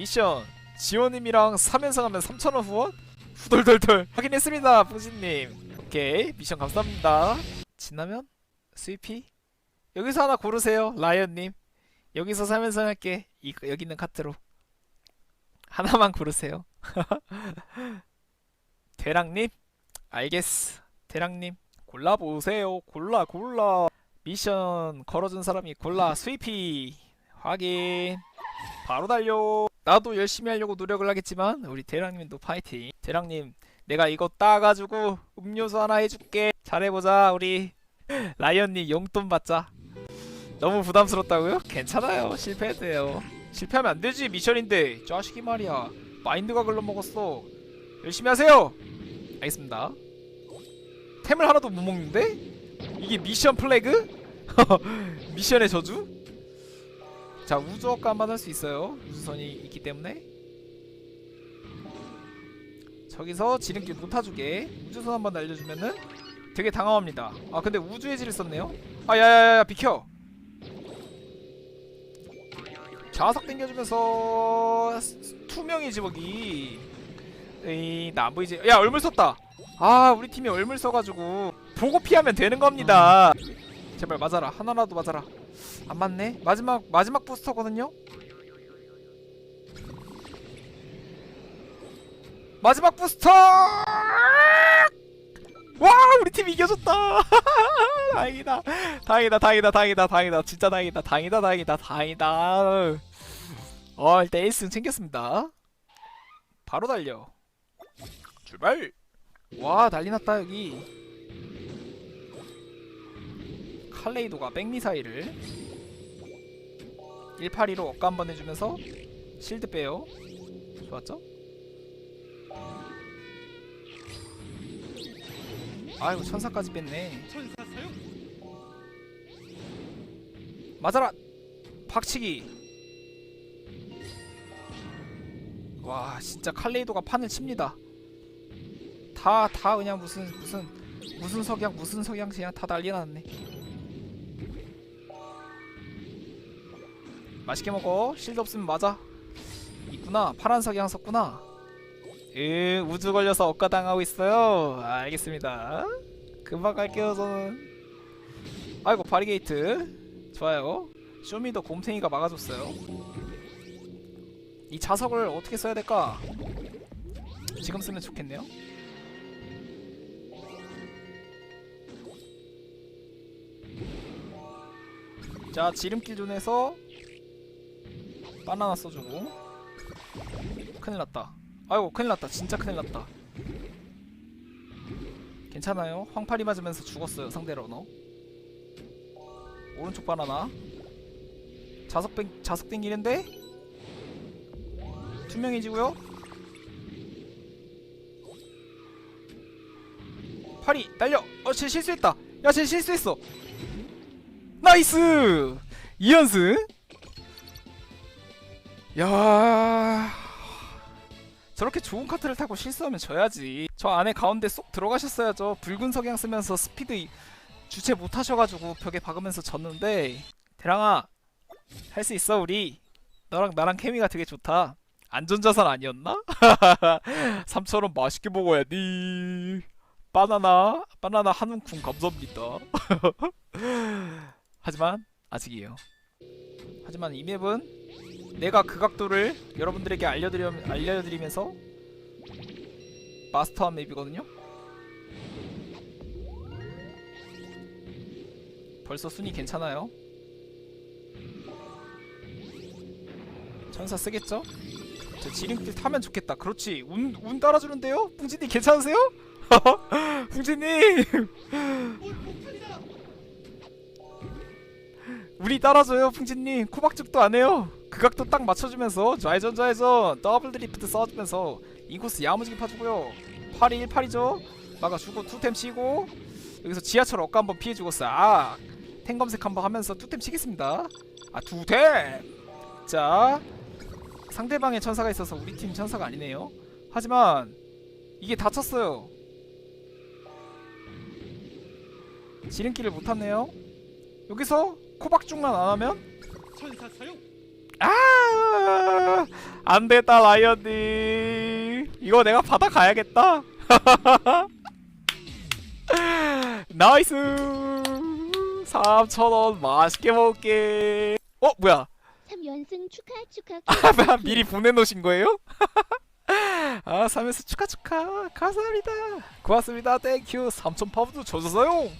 미션. 지원님이랑 3연승 하면 3천원 후원? 후덜덜덜. 확인했습니다 풍신님. 오케이 미션 감사합니다. 진라면? 스위피? 여기서 하나 고르세요 라이언님. 여기서 3연승 할게. 이, 여기 있는 카트로. 하나만 고르세요. 대랑님? 알겠어 대랑님 골라보세요. 골라 골라. 미션 걸어준 사람이 골라. 스위피. 확인. 바로 달려 나도 열심히 하려고 노력을 하겠지만 우리 대랑님도 파이팅. 대랑님 내가 이거 따가지고 음료수 하나 해줄게. 잘해보자 우리. 라이언님 용돈 받자. 너무 부담스럽다고요? 괜찮아요. 실패해도 돼요. 실패하면 안 되지 미션인데. 자식이 말이야. 마인드가 글러먹었어. 열심히 하세요. 알겠습니다. 템을 하나도 못 먹는데? 이게 미션 플래그? 미션의 저주? 자 우주어감만 할 수 있어요. 우주선이 있기 때문에. 저기서 지름길 못 타주게 우주선 한번 날려주면은 되게 당황합니다. 아 근데 우주의 질을 썼네요. 아 야야야야 비켜! 자석 당겨주면서 스- 투명이지 거기 에이 나 안 보이지 야 얼물 썼다! 아 우리 팀이 얼물 써가지고 보고 피하면 되는 겁니다. 제발 맞아라. 하나라도 맞아라 안 맞네? 마지막 마지막 부스터거든요? 마지막 부스터! 와 우리 팀 이겨줬다! 다행이다. 다행이다 다행이다 다행이다 다행이다. 진짜 다행이다 다행이다 다행이다 다행이다. 어 일단 1승 챙겼습니다. 바로 달려. 출발! 와 난리났다 여기. 칼레이도가 백미사일을 182로 억가 한 번 해주면서 실드 빼요. 좋았죠? 아이고 천사까지 뺐네. 맞아라 박치기! 와 진짜 칼레이도가 판을 칩니다. 다 다 그냥 무슨 무슨 무슨 석양 무슨 석양 그냥 다 난리 났네 맛있게 먹어. 실드 없으면 맞아. 있구나. 파란 석양 썼구나. 으 우주 걸려서 억가당하고 있어요. 알겠습니다. 금방 갈게요 저는. 아이고 바리게이트. 좋아요. 쇼미더 곰탱이가 막아줬어요. 이 자석을 어떻게 써야 될까? 지금 쓰면 좋겠네요. 자 지름길 존에서 바나나 써주고. 큰일났다. 아이고 큰일났다. 진짜 큰일났다. 괜찮아요? 황파리 맞으면서 죽었어요 상대 러너. 오른쪽 바나나. 자석 땡 자석 땡기는데? 투명해지고요. 파리 날려! 어쟤 실수했다. 야쟤 실수했어. 나이스! 2연승 야. 저렇게 좋은 카트를 타고 실수하면 져야지. 저 안에 가운데 쏙 들어가셨어야죠. 붉은 석양 쓰면서 스피드 이- 주체 못하셔가지고 벽에 박으면서 졌는데. 대랑아 할 수 있어 우리. 너랑 나랑 케미가 되게 좋다. 안전자산 아니었나? 3천원 맛있게 먹어야지 바나나 바나나 한 움큼 감사합니다. 하지만 아직이에요. 하지만 이 맵은 내가 그 각도를 여러분들에게 알려드리, 알려드리면서 마스터한 맵이거든요? 벌써 순위 괜찮아요? 천사 쓰겠죠? 저 지름길 타면 좋겠다. 그렇지. 운, 운 따라주는데요? 풍진님 괜찮으세요? 풍진님! 우리 따라줘요 풍진님. 코박죽도 안해요 그 각도 딱 맞춰주면서 좌회전 좌회전. 더블 드리프트 써주면서 인코스 야무지게 파주고요. 8이 1팔이죠. 막아주고 투템 치고 여기서 지하철 억가 한번 피해주고 싹. 탱검색 한번 하면서 투템 치겠습니다. 아 투템! 자 상대방의 천사가 있어서 우리 팀 천사가 아니네요. 하지만 이게 다쳤어요. 지름길을 못 탔네요. 여기서 코박죽만 안 하면 천사 사용 아! 안됐다 라이언님 이거 내가 받아 가야겠다. 나이스! 3천원 맛있게 먹을게. 어 뭐야? 3연승 축하 축하 아 미리 보내놓으신 거예요? 아 3에서 축하 축하. 감사합니다. 고맙습니다. 땡큐 3천 파운드 줘줘서요